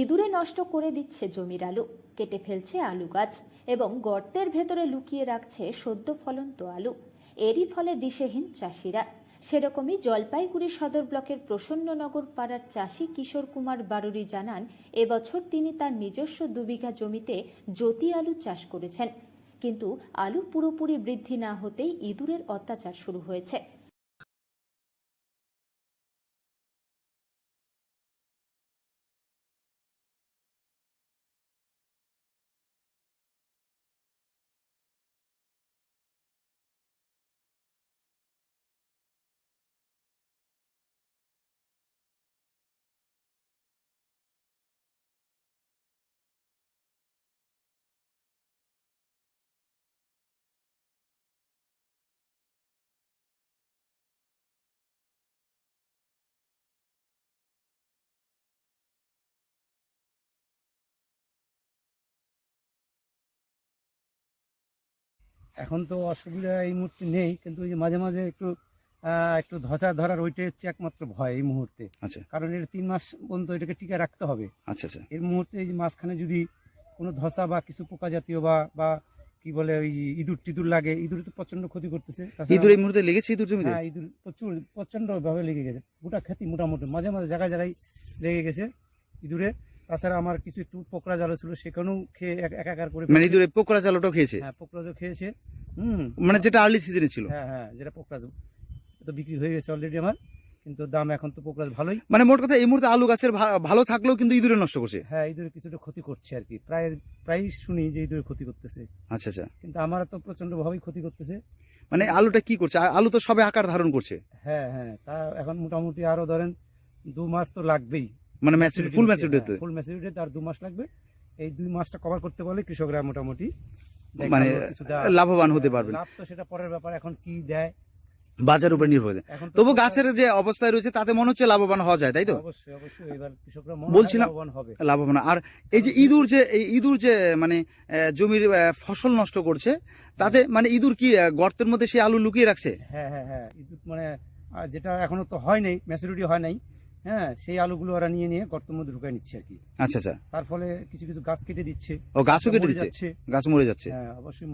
ইঁদুরে নষ্ট করে দিচ্ছে জমির আলু, কেটে ফেলছে আলু গাছ এবং গর্তের ভেতরে লুকিয়ে রাখছে সদ্য ফলন্ত আলু। এরই ফলে দিশেহীন চাষিরা। সেরকমই জলপাইগুড়ি সদর ব্লকের প্রসন্ননগর পাড়ার চাষি কিশোর কুমার বারুরি জানান, এবছর তিনি তার নিজস্ব দুবিঘা জমিতে জ্যোতি আলু চাষ করেছেন। কিন্তু আলু পুরোপুরি বৃদ্ধি না হতেই ইঁদুরের অত্যাচার শুরু হয়েছে। এখন তো অসুবিধা এই মুহূর্তে নেই কিন্তু ওই যে মাঝে মাঝে একটু একটু ধসা ধরার ওইটাই হচ্ছে একমাত্র ভয় এই মুহূর্তে। আচ্ছা। কারণ এটা তিন মাস পর্যন্ত এটাকে টিকে রাখতে হবে। আচ্ছা আচ্ছা। এর মুহূর্তে এই যে মাঝখানে যদি কোনো ধসা বা কিছু পোকা জাতীয় বা বা কি বলে ওই যে ইঁদুর টিদুর লাগে ইঁদুর তো প্রচণ্ড ক্ষতি করতেছে। ইঁদুর এই মুহূর্তে লেগেছে ইঁদুর জমিতে? হ্যাঁ ইঁদুর প্রচুর প্রচণ্ড ভাবে লেগে গেছে। গোটা খ্যাতি মোটামুটি মাঝে মাঝে জায়গায় জায়গায় লেগে গেছে ইঁদুরে। তাছাড়া আমার কিছু একটু পোকরা জালো ছিল সেখানেও খেয়ে এক- একাকার করে মানে ইঁদুর পোকরা জালটাও খেয়েছে? হ্যাঁ পোকরাজও খেয়েছে। হুম। মানে যেটা আর্লি সিজনে ছিল? হ্যাঁ হ্যাঁ যেটা পোকরাজ তো বিক্রি হয়ে গেছে অলরেডি আমার কিন্তু দাম এখন তো পোকরাজ ভালোই। মানে মোট কথা এই মুহূর্তে আলু গাছের ভালো থাকলেও কিন্তু ইঁদুরে নষ্ট করছে? হ্যাঁ ইঁদুরে কিছুটা ক্ষতি করছে আর কি। প্রায় প্রায়ই শুনি যে ইঁদুরে ক্ষতি করতেছে। আচ্ছা আচ্ছা। কিন্তু আমার তো প্রচণ্ড ভাবেই ক্ষতি করতেছে। মানে আলুটা কি করছে? আলু তো সবে আকার ধারণ করছে। হ্যাঁ হ্যাঁ তা এখন মোটামুটি আরও ধরেন দু মাস তো লাগবেই। মানে ম্যাচুরিটি ফুল হতে ফুল ম্যাচুরিটি আর দু মাস লাগবে। এই দুই মাসটা কভার করতে পারলে কৃষকরা মোটামুটি মানে লাভবান হতে পারবেন লাভ তো সেটা পরের ব্যাপার এখন কি দেয়? বাজার উপর নির্ভর তবু গাছের যে অবস্থায় রয়েছে তাতে মনে হচ্ছে লাভবান হওয়া যায় তাই তো? বলছিলাম- লাভবান আর এই যে ইঁদুর যে এই ইঁদুর যে মানে জমির ফসল নষ্ট করছে তাতে মানে ইঁদুর কি গর্তের মধ্যে সে আলু লুকিয়ে রাখছে? হ্যাঁ হ্যাঁ হ্যাঁ ইঁদুর মানে যেটা এখনও তো হয় নাই ম্যাচুরিটি হয় নাই হ্যাঁ সেই আলুগুলো ওরা নিয়ে নিয়ে গর্তের মধ্যে ঢুকায় নিচ্ছে আর কি। আচ্ছা আচ্ছা। তার ফলে কিছু কিছু গাছ কেটে দিচ্ছে। ও গাছও কেটে দিচ্ছে? যাচ্ছে। গাছ মরে যাচ্ছে? হ্যাঁ অবশ্যই